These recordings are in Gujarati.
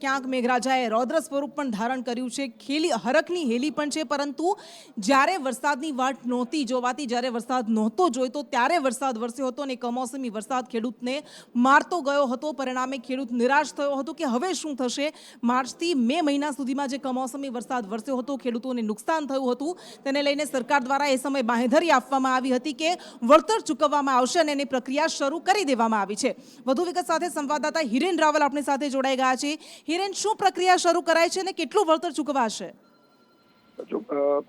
ક્યાંક મેઘરાજાએ રૌદ્ર સ્વરૂપ પણ ધારણ કર્યું છે. ખેલી હરકની હેલી પણ છે, પરંતુ જ્યારે વરસાદની વાટ નહોતી જોવાતી, જ્યારે વરસાદ નહોતો જોઈતો, ત્યારે વરસાદ વરસ્યો હતો અને કમોસમી વરસાદ ખેડૂતને મારતો ગયો હતો. પરિણામે ખેડૂત નિરાશ થયો હતો કે હવે શું થશે? માર્ચથી મે મહિના સુધીમાં જે કમોસમી વરસાદ વરસ્યો હતો, ખેડૂતોને નુકસાન થયું હતું. તેને લઈને સરકાર દ્વારા એ સમયે બાંહેધરી આપવામાં આવી હતી કે વળતર ચૂકવવામાં આવશે અને એની પ્રક્રિયા શરૂ કરી દેવામાં આવી છે. વધુ વિગત સાથે સંવાદદાતા હિરેન રાવલ આપણી સાથે જોડાઈ ગયા છે. હિરેન શું પ્રક્રિયા શરૂ કરાય છે અને કેટલું વળતર ચૂકવાશે?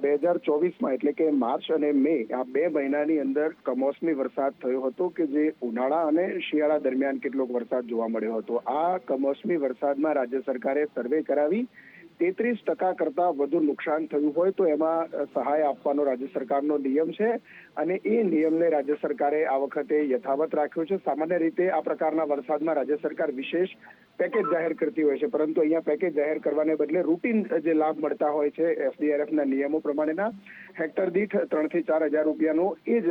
બે હજાર ચોવીસમાં એટલે કે માર્ચ અને મે આ બે મહિનાની અંદર કમોસમી વરસાદ થયો હતો કે જે ઉનાળા અને શિયાળા દરમિયાન કેટલોક વરસાદ જોવા મળ્યો હતો. આ કમોસમી વરસાદમાં રાજ્ય સરકારે સર્વે કરાવી તેત્રીસ ટકા કરતા વધુ નુકસાન થયું હોય તો એમાં સહાય આપવાનો રાજ્ય સરકારનો નિયમ છે અને એ નિયમને રાજ્ય સરકારે આ વખતે યથાવત રાખ્યો છે. સામાન્ય રીતે આ પ્રકારના વરસાદમાં રાજ્ય સરકાર વિશેષ પેકેજ જાહેર કરતી હોય છે. પરંતુ અહીંયા પેકેજ જાહેર કરવાને બદલે રૂટીન જે લાભ મળતા હોય છે એફડીઆરએફ ના નિયમો પ્રમાણેના, હેક્ટર દીઠ ત્રણથી ચાર હજાર રૂપિયાનો એ જ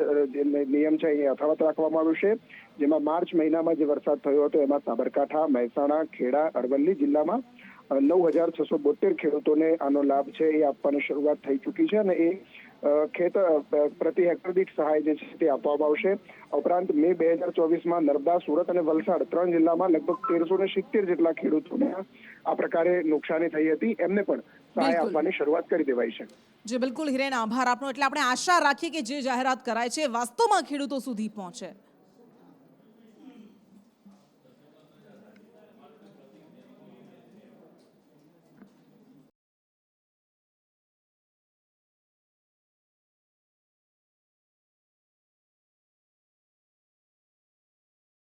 નિયમ છે અહીંયા યથાવત રાખવામાં આવ્યો છે. જેમાં માર્ચ મહિનામાં જે વરસાદ થયો હતો એમાં સાબરકાંઠા, મહેસાણા, ખેડા, અરવલ્લી જિલ્લામાં નવ હજાર છસો બોતેર ખેડૂતોને આનો લાભ છે એ આપવાની શરૂઆત થઈ ચૂકી છે અને એ ખેતર પ્રતિ હેક્ટર દીઠ સહાય જે છે તે આપવામાં આવશે. ઉપરાંત મે બે હજાર ચોવીસમાં નર્મદા સુરત અને વલસાડ ત્રણ જિલ્લામાં લગભગ તેરસો ને સિત્તેર જેટલા ખેડૂતોને આ પ્રકારે નુકસાની થઈ હતી. એમને પણ સહાય આપવાની શરૂઆત કરી દેવાઈ છે. જે બિલકુલ હિરેન આભાર આપનો. એટલે આપણે આશા રાખીએ કે જે જાહેરાત કરાય છે વાસ્તવમાં ખેડૂતો સુધી પહોંચે.